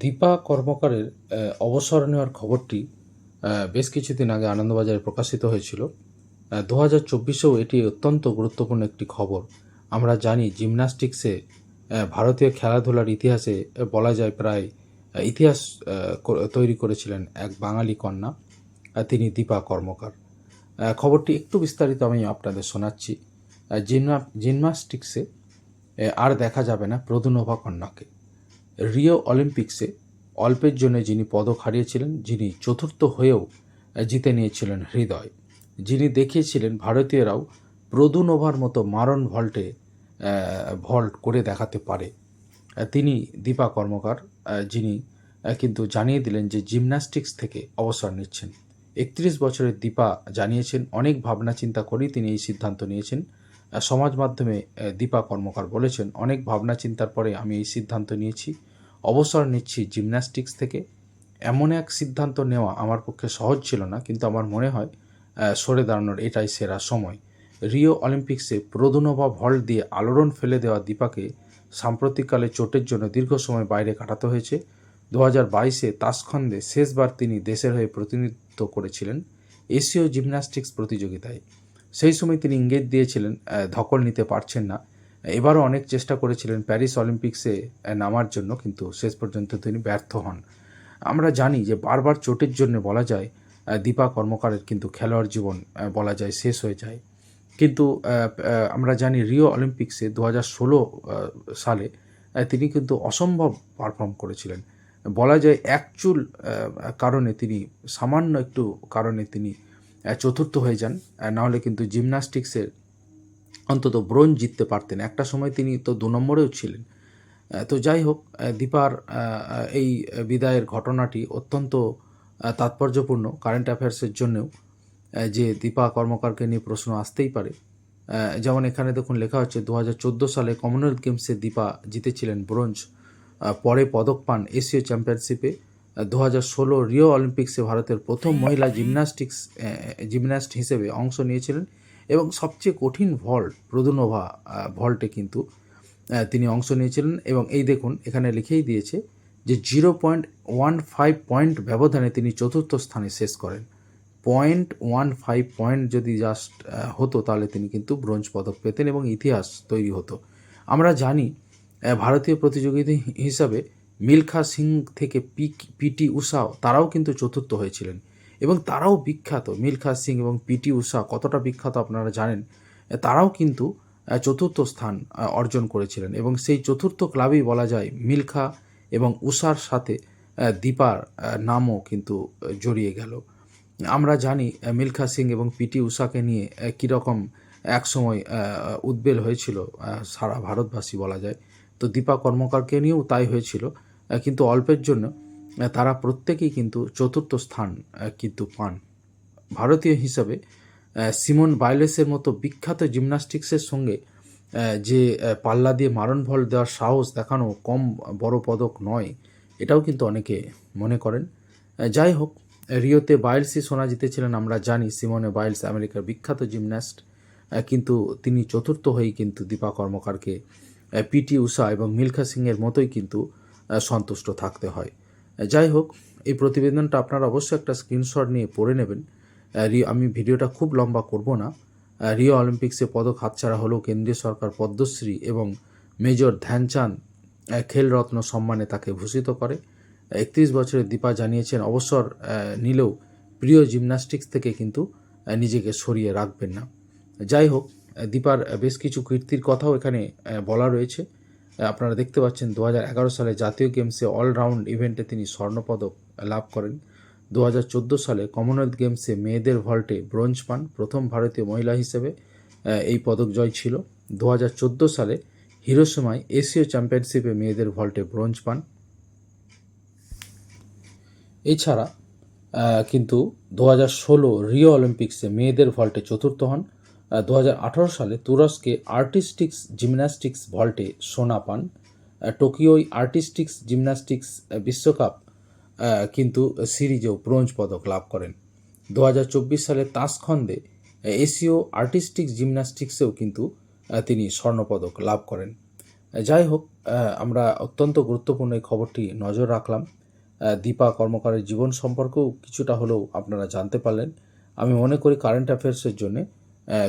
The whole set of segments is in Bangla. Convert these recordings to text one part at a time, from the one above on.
দীপা কর্মকারের অবসর নেওয়ার খবরটি বেশ কিছুদিন আগে আনন্দবাজারে প্রকাশিত হয়েছিল। দু হাজার চব্বিশেও এটি অত্যন্ত গুরুত্বপূর্ণ একটি খবর। আমরা জানি জিমন্যাস্টিক্সে ভারতীয় খেলাধুলার ইতিহাসে বলা যায় প্রায় ইতিহাস তৈরি করেছিলেন এক বাঙালি কন্যা তিনি দীপা কর্মকার। খবরটি একটু বিস্তারিত আমি আপনাদের শোনাচ্ছি। জিমনা জিমনাস্টিক্সে আর দেখা যাবে না প্রদুনোভা কন্যাকে। রিও অলিম্পিক্সে অল্পের জন্য যিনি পদক হারিয়েছিলেন, যিনি চতুর্থ হয়েও জিতে নিয়েছিলেন হৃদয়। যিনি দেখিয়েছিলেন ভারতীয়রাও প্রদুনোভার মতো মারণ ভল্টে ভল্ট করে দেখাতে পারে। তিনি দীপা কর্মকার যিনি কিন্তু জানিয়ে দিলেন যে জিমন্যাস্টিক্স থেকে অবসর নিচ্ছেন। একত্রিশ বছরের দীপা জানিয়েছেন, অনেক ভাবনা চিন্তা করেই তিনি এই সিদ্ধান্ত নিয়েছেন। সমাজ মাধ্যমে দীপা কর্মকার বলেছেন, অনেক ভাবনা চিন্তার পরে আমি এই সিদ্ধান্ত নিয়েছি। অবসর নিচ্ছি জিমন্যাস্টিক্স থেকে। এমন এক সিদ্ধান্ত নেওয়া আমার পক্ষে সহজ ছিল না, কিন্তু আমার মনে হয় সরে দাঁড়ানোর এটাই সেরা সময়। রিও অলিম্পিক্সে প্রদুনোভা ভল্ট দিয়ে আলোড়ন ফেলে দেওয়া দীপাকে সাম্প্রতিককালে চোটের জন্য দীর্ঘ সময় বাইরে কাটাতে হয়েছে। দু হাজার বাইশে তাসখন্দে শেষবার তিনি দেশের হয়ে প্রতিনিধিত্ব করেছিলেন এশীয় জিমন্যাস্টিক্স প্রতিযোগিতায়। সেই সময় তিনি ইঙ্গিত দিয়েছিলেন ধকল নিতে পারছেন না। এবারও অনেক চেষ্টা করেছিলেন প্যারিস অলিম্পিক্সে নামার জন্য, কিন্তু শেষ পর্যন্ত তিনি ব্যর্থ হন। আমরা জানি যে বারবার চোটের জন্য বলা যায় দীপা কর্মকারের কিন্তু খেলোয়াড় জীবন বলা যায় শেষ হয়ে যায়। কিন্তু আমরা জানি রিও অলিম্পিক্সে দু হাজার ষোলো সালে তিনি কিন্তু অসম্ভব পারফর্ম করেছিলেন। বলা যায় একচুল কারণে তিনি, সামান্য একটু কারণে তিনি চতুর্থ হয়ে যান। নাহলে কিন্তু জিমন্যাস্টিক্সের অন্তত ব্রোঞ্জ জিততে পারতেন। একটা সময় তিনি তো দু নম্বরেও ছিলেন। তো যাই হোক দীপার এই বিদায়ের ঘটনাটি অত্যন্ত তাৎপর্যপূর্ণ কারেন্ট অ্যাফেয়ার্সের জন্যও যে দীপা কর্মকারকে নিয়ে প্রশ্ন আসতেই পারে। যেমন এখানে দেখুন লেখা হচ্ছে দু হাজার চোদ্দ সালে কমনওয়েলথ গেমসে দীপা জিতেছিলেন ব্রোঞ্জ। পরে পদক পান এশীয় চ্যাম্পিয়নশিপে দু হাজার ষোলো রিও অলিম্পিক্সে ভারতের প্রথম মহিলা জিমন্যাস্টিক্স জিমন্যাস্ট হিসেবে অংশ নিয়েছিলেন এবং সবচেয়ে কঠিন ভল্ট প্রদুনোভা ভল্টে কিন্তু তিনি অংশ নিয়েছিলেন এবং এই দেখুন, এখানে লিখেই দিয়েছে যে zero point one five point ব্যবধানে তিনি চতুর্থ স্থানে শেষ করেন। পয়েন্ট ওয়ান ফাইভ পয়েন্ট যদি জাস্ট হতো তাহলে তিনি কিন্তু ব্রোঞ্জ পদক পেতেন এবং ইতিহাস তৈরি হতো। আমরা জানি ভারতীয় প্রতিযোগিতা হিসাবে মিলখা সিং থেকে পি পিটি উষাও তারাও কিন্তু চতুর্থ হয়েছিলেন। এবং তারাও বিখ্যাত, মিলখা সিং এবং পিটি উষা কতটা বিখ্যাত আপনারা জানেন? তারাও কিন্তু চতুর্থ স্থান অর্জন করেছিলেন। এবং সেই চতুর্থ ক্লাবেই বলা যায় মিলখা এবং উষার সাথে দীপার নামও কিন্তু জড়িয়ে গেল। আমরা জানি মিলখা সিং এবং পিটি উষাকে নিয়ে কীরকম একসময় উদ্বেল হয়েছিল সারা ভারতবাসী বলা যায়। তো দীপা কর্মকারকে নিয়েও তাই হয়েছিল। কিন্তু অল্পের জন্য তারা প্রত্যেকেই কিন্তু চতুর্থ স্থান কিন্তু পান। ভারতীয় হিসাবে সিমন বাইলেসের মতো বিখ্যাত জিমন্যাস্টিক্সের সঙ্গে যে পাল্লা দিয়ে মারণ ভল দেওয়ার সাহস দেখানো কম বড় পদক নয়, এটাও কিন্তু অনেকে মনে করেন। যাই হোক, রিওতে বাইলসই সোনা জিতেছিলেন, আমরা জানি সিমনে বাইলস আমেরিকার বিখ্যাত জিমন্যাস্ট কিন্তু তিনি চতুর্থ হয়েই কিন্তু দীপা কর্মকারকে পিটি উষা এবং মিলখা সিংয়ের মতোই কিন্তু সন্তুষ্ট থাকতে হয়। যাই হোক, এই প্রতিবেদনটা আপনারা অবশ্যই একটা স্ক্রিনশট নিয়ে পড়ে নেবেন। আমি ভিডিওটা খুব লম্বা করব না। রিও অলিম্পিক্সে পদক হাতছাড়া হলেও কেন্দ্রীয় সরকার পদ্মশ্রী এবং মেজর ধ্যানচাঁদ খেলরত্ন সম্মানে তাকে ভূষিত করে। একত্রিশ বছরের দীপা জানিয়েছেন, অবসর নিলেও প্রিয় জিমন্যাস্টিক্স থেকে কিন্তু নিজেকে সরিয়ে রাখবেন না। যাই হোক দীপার বেশ কিছু কীর্তির কথাও এখানে বলা রয়েছে। আপনারা দেখতে পাচ্ছেন দু হাজার এগারো সালে জাতীয় গেমসে অলরাউন্ড ইভেন্টে তিনি স্বর্ণপদক লাভ করেন। দু হাজার চোদ্দ সালে কমনওয়েলথ গেমসে মেয়েদের ভল্টে ব্রোঞ্জ পান। প্রথম ভারতীয় মহিলা হিসেবে এই পদক জয় ছিল। দু হাজার চোদ্দ সালে হিরোসীমায় এশীয় চ্যাম্পিয়নশিপে মেয়েদের ভল্টে ব্রোঞ্জ পান। এছাড়া কিন্তু দু হাজার ষোলো রিও অলিম্পিক্সে মেয়েদের ভল্টে চতুর্থ হন। দু হাজার আঠারো সালে তুরস্কে আর্টিস্টিক্স জিমন্যাস্টিক্স ভল্টে সোনা পান। আহ, টোকিওয় আর্টিস্টিক্স জিমন্যাস্টিক্স বিশ্বকাপ কিন্তু সিরিজেও ব্রোঞ্জ পদক লাভ করেন। দু হাজার চব্বিশ সালে তাসখন্দে এশীয় আর্টিস্টিক্স জিমন্যাস্টিক্সেও কিন্তু তিনি স্বর্ণপদক লাভ করেন। যাই হোক আমরা অত্যন্ত গুরুত্বপূর্ণ এই খবরটি নজর রাখলাম। দীপা কর্মকারের জীবন সম্পর্কেও কিছুটা হলেও আপনারা জানতে পারলেন। আমি মনে করি কারেন্ট অ্যাফেয়ার্সের জন্যে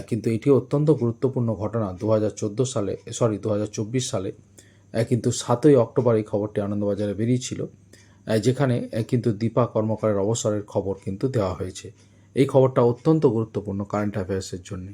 কিন্তু এটি অত্যন্ত গুরুত্বপূর্ণ ঘটনা। দু হাজার চোদ্দ সালে সরি দু হাজার চব্বিশ সালে কিন্তু সাতই অক্টোবর এই খবরটি আনন্দবাজারে বেরিয়েছিল যেখানে কিন্তু দীপা কর্মকারের অবসরের খবর কিন্তু দেওয়া হয়েছে। এই খবরটা অত্যন্ত গুরুত্বপূর্ণ কারেন্ট অ্যাফেয়ার্সের জন্য।